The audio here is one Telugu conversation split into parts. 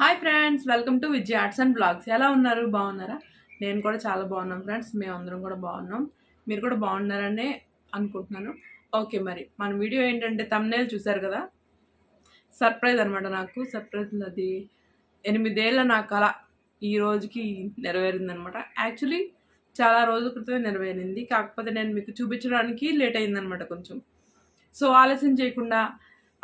Hi friends welcome to Vijay arts and vlogs. ఎలా ఉన్నారు? బాగున్నారా? నేను కూడా చాలా బాగున్నాం ఫ్రెండ్స్. మేమందరం కూడా బాగున్నాం. మీరు కూడా బాగున్నారనే అనుకుంటున్నాను. ఓకే మరి మన వీడియో ఏంటంటే తమ్నేల్ చూశారు కదా? సర్ప్రైజ్ అనమాట నాకు. సర్ప్రైజ్ అది ఎనిమిదేళ్ళ నా కళ ఈ రోజుకి నెరవేరిందనమాట యాక్చువల్లీ చాలా రోజుల క్రితమే నెరవేరింది. కాకపోతే నేను మీకు చూపించడానికి లేట్ అయిందనమాట కొంచెం. సో ఆలస్యం చేయకుండా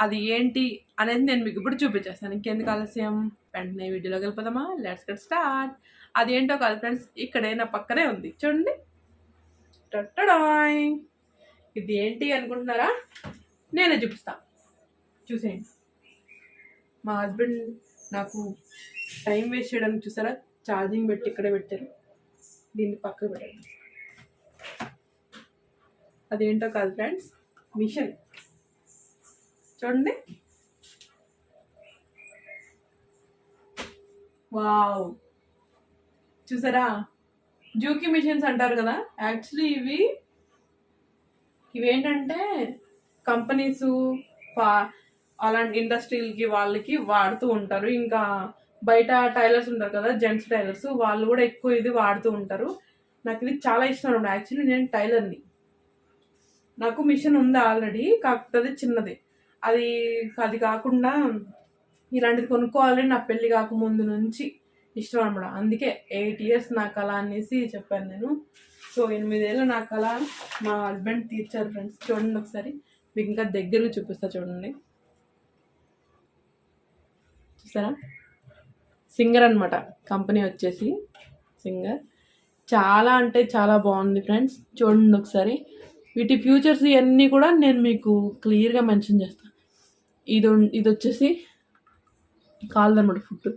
అది ఏంటి అనేది నేను మీకు ఇప్పుడు చూపించేస్తాను. ఇంకెందుకు ఆలస్యం? వెంటనే వీడియోలోకి వెళ్ళిపోదామా? లెట్స్ గెట్ స్టార్ట్ అది ఏంటో కాదు ఫ్రెండ్స్ ఇక్కడే నా పక్కనే ఉంది. చూడండి. టట్టడాయ్ ఇది ఏంటి అనుకుంటున్నారా? నేనే చూపిస్తా. చూసేయండి. మా హస్బెండ్ నాకు టైం వేస్ట్ చేయడానికి చూసారా? ఛార్జింగ్ పెట్టి ఇక్కడే పెట్టారు. దీన్ని పక్కకు పెట్టండి. అదేంటో కాదు ఫ్రెండ్స్ మిషన్ చూడండి. వావ్. చూసారా? జూకి మిషన్స్ అంటారు కదా? యాక్చువల్లీ ఇవి ఇవేంటంటే కంపెనీస్ అలాంటి ఇండస్ట్రీలకి వాళ్ళకి వాడుతూ ఉంటారు. ఇంకా బయట టైలర్స్ ఉంటారు కదా జెంట్స్ టైలర్స్ వాళ్ళు కూడా ఎక్కువ ఇది వాడుతూ ఉంటారు. నాకు ఇది చాలా ఇష్టం అనమాట యాక్చువల్లీ నేను టైలర్ని. నాకు మిషన్ ఉంది ఆల్రెడీ కాకపోతే చిన్నది. అది అది కాకుండా ఇలాంటిది కొనుక్కోవాలని నా పెళ్ళి కాకముందు నుంచి ఇష్టం అనమాట అందుకే ఎయిట్ ఇయర్స్ నా కళ అనేసి చెప్పాను నేను. సో ఎనిమిదేళ్ళు నా కళ మా హస్బెండ్ తీర్చారు ఫ్రెండ్స్. చూడండి ఒకసారి. మీకు ఇంకా దగ్గరగా చూపిస్తా చూడండి. చూసారా? సింగర్ అనమాట కంపెనీ వచ్చేసి సింగర్. చాలా అంటే చాలా బాగుంది ఫ్రెండ్స్. చూడండి ఒకసారి. వీటి ఫ్యూచర్స్ ఇవన్నీ కూడా నేను మీకు క్లియర్గా మెన్షన్ చేస్తాను ఇది ఇది వచ్చేసి కాలదనమాట ఫుడ్.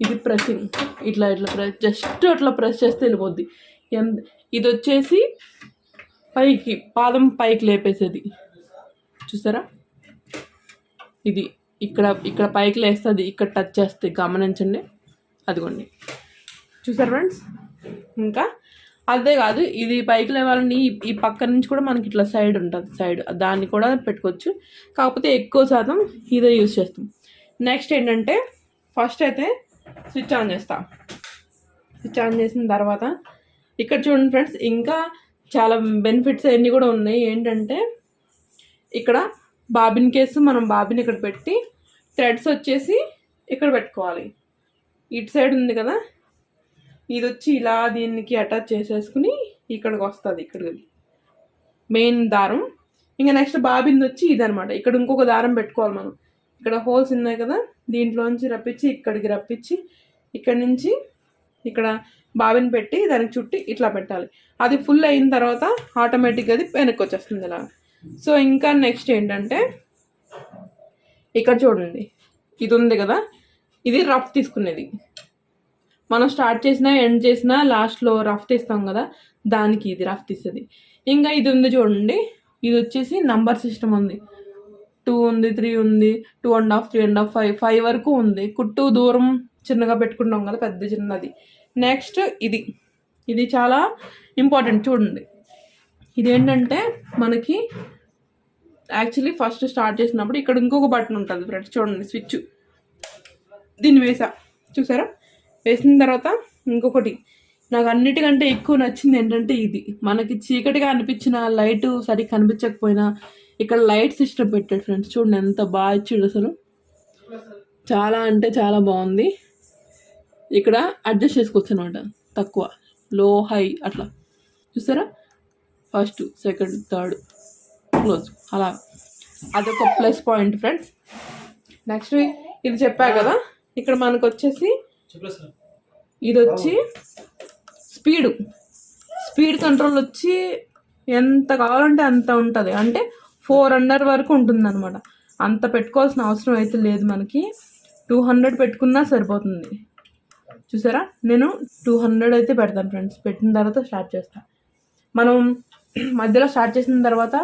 ఇది ప్రెస్సింగ్ ఇట్లా ఇట్లా ప్రెస్ జస్ట్ అట్లా ప్రెస్ చేస్తే వెళ్ళిపోద్ది. ఎంత ఇది వచ్చేసి పైకి పాదం పైకి లేపేసేది. చూసారా? ఇది ఇక్కడ ఇక్కడ పైకి లేస్తుంది ఇక్కడ టచ్ చేస్తే గమనించండి. అదిగోండి. చూసారు ఫ్రెండ్స్? ఇంకా అదే కాదు ఇది పైకి లేవాలని ఈ- ఈ పక్క నుంచి కూడా మనకి ఇట్లా సైడ్ ఉంటుంది సైడ్. దాన్ని కూడా పెట్టుకోవచ్చు. కాకపోతే ఎక్కువ శాతం ఇదే యూజ్ చేస్తాం. నెక్స్ట్ ఏంటంటే ఫస్ట్ అయితే స్విచ్ ఆన్ చేస్తా. స్విచ్ ఆన్ చేసిన తర్వాత ఇక్కడ చూడండి ఫ్రెండ్స్ ఇంకా చాలా బెనిఫిట్స్ అన్నీ కూడా ఉన్నాయి. ఏంటంటే ఇక్కడ బాబిన్ కేసు మనం బాబిన్ ఇక్కడ పెట్టి థ్రెడ్స్ వచ్చేసి ఇక్కడ పెట్టుకోవాలి. ఇటు సైడ్ ఉంది కదా ఇది వచ్చి ఇలా దీనికి అటాచ్ చేసేసుకుని ఇక్కడికి వస్తుంది ఇక్కడికి. మెయిన్ దారం. ఇంకా నెక్స్ట్ బాబింది వచ్చి ఇదనమాట ఇక్కడ ఇంకొక దారం పెట్టుకోవాలి మనం. ఇక్కడ హోల్స్ ఉన్నాయి కదా దీంట్లోంచి రప్పించి ఇక్కడికి రప్పించి ఇక్కడ నుంచి ఇక్కడ బావిని పెట్టి దానికి చుట్టి ఇట్లా పెట్టాలి. అది ఫుల్ అయిన తర్వాత ఆటోమేటిక్గా అది వెనక్కి వచ్చేస్తుంది ఇలా. సో ఇంకా నెక్స్ట్ ఏంటంటే ఇక్కడ చూడండి ఇది ఉంది కదా ఇది రఫ్ తీసుకునేది. మనం స్టార్ట్ చేసినా ఎండ్ చేసినా లాస్ట్లో రఫ్ తీస్తాం కదా దానికి ఇది రఫ్ తీస్తుంది ఇంకా ఇది ఉంది చూడండి ఇది వచ్చేసి నంబర్ సిస్టమ్ ఉంది. టూ ఉంది త్రీ ఉంది two and half three and half five five వరకు ఉంది. కుట్టు దూరం చిన్నగా పెట్టుకుంటాం కదా పెద్ద చిన్నది. నెక్స్ట్ ఇది. ఇది చాలా ఇంపార్టెంట్ చూడండి. ఇది ఏంటంటే మనకి యాక్చువల్లీ ఫస్ట్ స్టార్ట్ చేసినప్పుడు ఇక్కడ ఇంకొక బటన్ ఉంటుంది ఫ్రెండ్స్ చూడండి స్విచ్ దీన్ని వేసా. చూసారా? వేసిన తర్వాత ఇంకొకటి. నాకు అన్నిటికంటే ఎక్కువ నచ్చింది ఏంటంటే ఇది. మనకి చీకటిగా అనిపించిన లైట్ సరిగ్గా కనిపించకపోయినా ఇక్కడ లైట్ సిస్టమ్ పెట్టాడు ఫ్రెండ్స్. చూడండి ఎంత బాగా ఇచ్చాడు అసలు. చాలా అంటే చాలా బాగుంది. ఇక్కడ అడ్జస్ట్ చేసుకోవచ్చు అనమాట తక్కువ లో హై అట్లా. చూసారా ఫస్ట్ సెకండ్ థర్డ్ క్లోజ్. అలా. అదొక ప్లస్ పాయింట్ ఫ్రెండ్స్. నెక్స్ట్ ఇది చెప్పా కదా? ఇక్కడ మనకు వచ్చేసి ఇది వచ్చి స్పీడు. స్పీడ్ కంట్రోల్ వచ్చి ఎంత కావాలంటే అంత ఉంటుంది. అంటే ఫోర్ హండ్రెడ్ వరకు ఉంటుంది అనమాట అంత పెట్టుకోవాల్సిన అవసరం అయితే లేదు మనకి. టూ హండ్రెడ్ పెట్టుకున్నా సరిపోతుంది. చూసారా? నేను టూ హండ్రెడ్ అయితే పెడతాను ఫ్రెండ్స్. పెట్టిన తర్వాత స్టార్ట్ చేస్తాను మనం మధ్యలో స్టార్ట్ చేసిన తర్వాత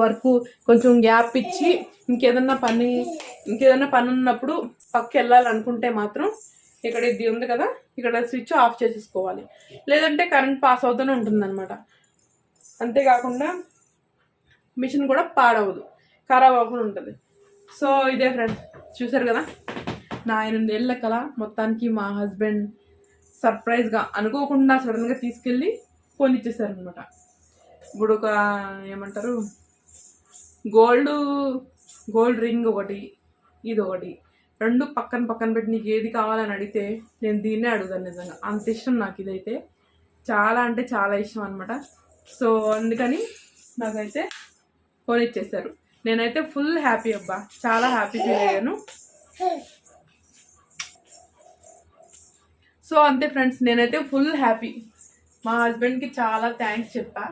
వర్క్ కొంచెం గ్యాప్ ఇచ్చి ఇంకేదన్నా పని ఇంకేదన్నా పని ఉన్నప్పుడు పక్క వెళ్ళాలనుకుంటే మాత్రం ఇక్కడ ఇది ఉంది కదా ఇక్కడ స్విచ్ ఆఫ్ చేసేసుకోవాలి. లేదంటే కరెంట్ పాస్ అవుతూనే ఉంటుంది అనమాట అంతేకాకుండా మిషన్ కూడా పాడవదు ఖరాబ్ అవ్వకుండా ఉంటుంది. సో ఇదే ఫ్రెండ్స్ చూసారు కదా? నా ఎనిమిదేళ్ళ కల మొత్తానికి మా హస్బెండ్ సర్ప్రైజ్గా అనుకోకుండా సడన్గా తీసుకెళ్ళి కొనిచ్చేసారనమాట ఇప్పుడు ఒక ఏమంటారు గోల్డ్ గోల్డ్ రింగ్ ఒకటి ఇది ఒకటి రెండు పక్కన పక్కన పెట్టి నీకు ఏది కావాలని అడిగితే నేను దీన్నే అడుగుతాను నిజంగా. అంత ఇష్టం నాకు ఇదైతే. చాలా అంటే చాలా ఇష్టం అనమాట సో అందుకని నాకైతే కొనిచ్చేసారు నేనైతే ఫుల్ హ్యాపీ అబ్బా. చాలా హ్యాపీ ఫీల్ అయ్యాను. సో అంతే ఫ్రెండ్స్ నేనైతే ఫుల్ హ్యాపీ. మా హస్బెండ్కి చాలా థ్యాంక్స్ చెప్పా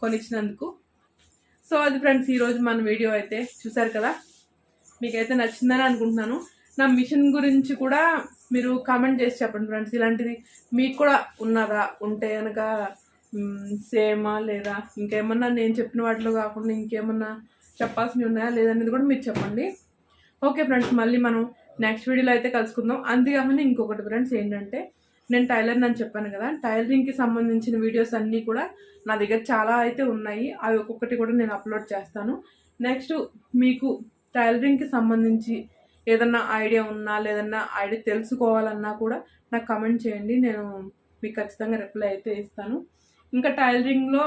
కొనిచ్చినందుకు. సో అది ఫ్రెండ్స్ ఈరోజు మన వీడియో అయితే చూసారు కదా? మీకైతే నచ్చిందని అనుకుంటున్నాను. నా మిషన్ గురించి కూడా మీరు కామెంట్ చేసి చెప్పండి ఫ్రెండ్స్. ఇలాంటిది మీకు కూడా ఉన్నదా? ఉంటే కనుక సేమా లేదా ఇంకేమన్నా నేను చెప్పిన వాటిలో కాకుండా ఇంకేమన్నా చెప్పాల్సినవి ఉన్నాయా లేదనేది కూడా మీరు చెప్పండి. ఓకే ఫ్రెండ్స్ మళ్ళీ మనం నెక్స్ట్ వీడియోలో అయితే కలుసుకుందాం. అంతేకాకుండా ఇంకొకటి ఫ్రెండ్స్ ఏంటంటే నేను టైలర్ అని చెప్పాను కదా టైలరింగ్కి సంబంధించిన వీడియోస్ అన్నీ కూడా నా దగ్గర చాలా అయితే ఉన్నాయి. అవి ఒక్కొక్కటి కూడా నేను అప్లోడ్ చేస్తాను. నెక్స్ట్ మీకు టైలరింగ్కి సంబంధించి ఏదన్నా ఐడియా ఉన్నా లేదన్నా ఐడియా తెలుసుకోవాలన్నా కూడా నాకు కమెంట్ చేయండి. నేను మీకు ఖచ్చితంగా రిప్లై అయితే ఇస్తాను. ఇంకా టైలరింగ్లో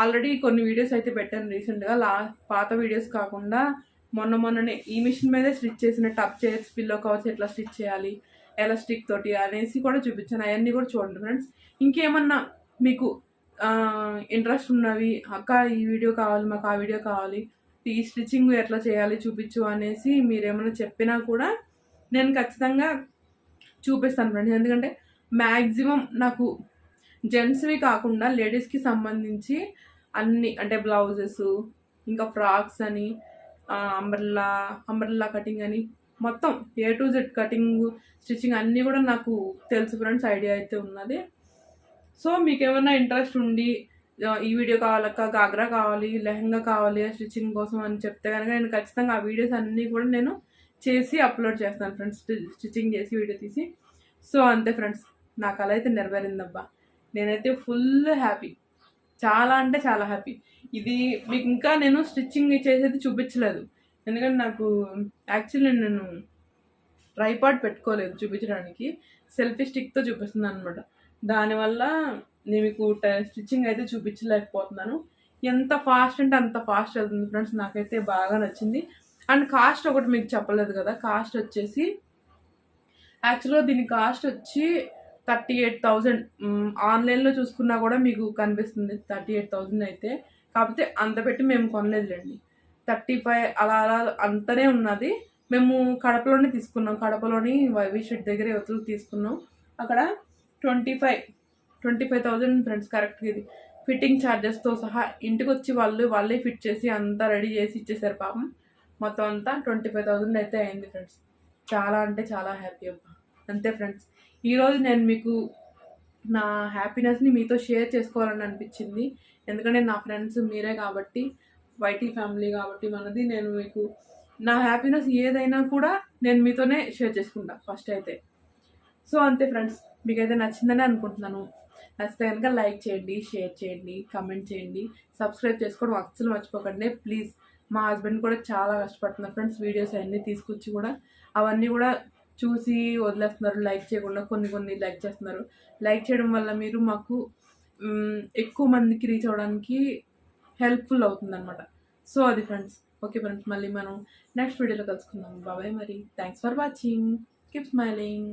ఆల్రెడీ కొన్ని వీడియోస్ అయితే పెట్టాను రీసెంట్గా. లా పాత వీడియోస్ కాకుండా మొన్న మొన్ననే ఈ మిషన్ మీదే స్టిచ్ చేసిన టప్ చైర్స్ పిల్లో కవర్స్ ఎట్లా స్టిచ్ చేయాలి ఎలాస్టిక్ తోటి అనేసి కూడా చూపించాను. అవన్నీ కూడా చూడండి ఫ్రెండ్స్. ఇంకేమన్నా మీకు ఇంట్రెస్ట్ ఉన్నవి అక్క ఈ వీడియో కావాలి మాకు ఆ వీడియో కావాలి ఈ స్టిచ్చింగ్ ఎట్లా చేయాలి చూపించు అనేసి మీరేమైనా చెప్పినా కూడా నేను ఖచ్చితంగా చూపిస్తాను ఫ్రెండ్స్. ఎందుకంటే మ్యాక్సిమం నాకు జెంట్స్వి కాకుండా లేడీస్కి సంబంధించి అన్ని అంటే బ్లౌజెస్ ఇంకా ఫ్రాక్స్ అని అంబ్రల్లా అంబ్రల్లా కటింగ్ అని మొత్తం A to Z cutting stitching అన్నీ కూడా నాకు తెలుసు ఫ్రెండ్స్ ఐడియా అయితే ఉన్నది. సో మీకు ఏమైనా ఇంట్రెస్ట్ ఉండి ఈ వీడియో కావాలక్క గాగ్రా కావాలి లెహంగా కావాలి స్టిచ్చింగ్ కోసం అని చెప్తే కనుక నేను ఖచ్చితంగా ఆ వీడియోస్ అన్నీ కూడా నేను చేసి అప్లోడ్ చేస్తాను ఫ్రెండ్స్ స్టిచ్చింగ్ చేసి వీడియో తీసి. సో అంతే ఫ్రెండ్స్ నా కళ అయితే నెరవేరిందబ్బా. నేనైతే ఫుల్ హ్యాపీ. చాలా అంటే చాలా హ్యాపీ. ఇది మీకు ఇంకా నేను స్టిచ్చింగ్ చేసేది చూపించలేదు. ఎందుకంటే నాకు యాక్చువల్లీ నేను ట్రైపాడ్ పెట్టుకోలేదు చూపించడానికి. సెల్ఫీ స్టిక్తో చూపిస్తుంది అనమాట దానివల్ల నేను మీకు స్టిచ్చింగ్ అయితే చూపించలేకపోతున్నాను. ఎంత ఫాస్ట్ అంటే అంత ఫాస్ట్ వెళ్తుంది ఫ్రెండ్స్. నాకైతే బాగా నచ్చింది. అండ్ కాస్ట్ ఒకటి మీకు చెప్పలేదు కదా. కాస్ట్ వచ్చేసి యాక్చువల్గా దీని కాస్ట్ వచ్చి థర్టీ ఎయిట్ థౌజండ్ ఆన్లైన్లో చూసుకున్నా కూడా మీకు కనిపిస్తుంది థర్టీ ఎయిట్ థౌజండ్ అయితే. కాకపోతే అంత పెట్టి మేము కొనలేదులేండి. థర్టీ ఫైవ్ అలా అలా అంతనే ఉన్నది. మేము కడపలోనే తీసుకున్నాం. కడపలోని వైవి షెడ్ దగ్గర యువతలు తీసుకున్నాం. అక్కడ twenty five twenty five thousand friends కరెక్ట్గా ఇది. ఫిట్టింగ్ ఛార్జెస్తో సహా ఇంటికి వచ్చి వాళ్ళు వాళ్ళే ఫిట్ చేసి అంతా రెడీ చేసి ఇచ్చేసారు పాపం. మొత్తం అంతా ట్వంటీ ఫైవ్ థౌజండ్ అయితే అయింది ఫ్రెండ్స్. చాలా అంటే చాలా హ్యాపీ అబ్బా. అంతే ఫ్రెండ్స్. ఈరోజు నేను మీకు నా హ్యాపీనెస్ని మీతో షేర్ చేసుకోవాలని అనిపించింది. ఎందుకంటే నా ఫ్రెండ్స్ మీరే కాబట్టి వైటీ ఫ్యామిలీ కాబట్టి మనది నేను మీకు నా హ్యాపీనెస్ ఏదైనా కూడా నేను మీతోనే షేర్ చేసుకుంటా ఫస్ట్ అయితే. సో అంతే ఫ్రెండ్స్. మీకైతే నచ్చిందని అనుకుంటున్నాను. నచ్చితే కనుక లైక్ చేయండి షేర్ చేయండి కమెంట్ చేయండి. సబ్స్క్రైబ్ చేసుకోవడం అస్సలు మర్చిపోకండి. ప్లీజ్ మా హస్బెండ్ కూడా చాలా కష్టపడుతున్నారు ఫ్రెండ్స్. వీడియోస్ అన్నీ తీసుకొచ్చి కూడా అవన్నీ కూడా చూసి వదిలేస్తున్నారు లైక్ చేయకుండా కొన్ని కొన్ని లైక్ చేస్తున్నారు. లైక్ చేయడం వల్ల మీరు మాకు ఎక్కువ మందికి రీచ్ అవ్వడానికి హెల్ప్ఫుల్ అవుతుంది అనమాట సో అది ఫ్రెండ్స్ ఓకే ఫ్రెండ్స్ మళ్ళీ మనం నెక్స్ట్ వీడియోలో కలుసుకుందాం. బాబాయ్ మరి. Thanks for watching. Keep smiling.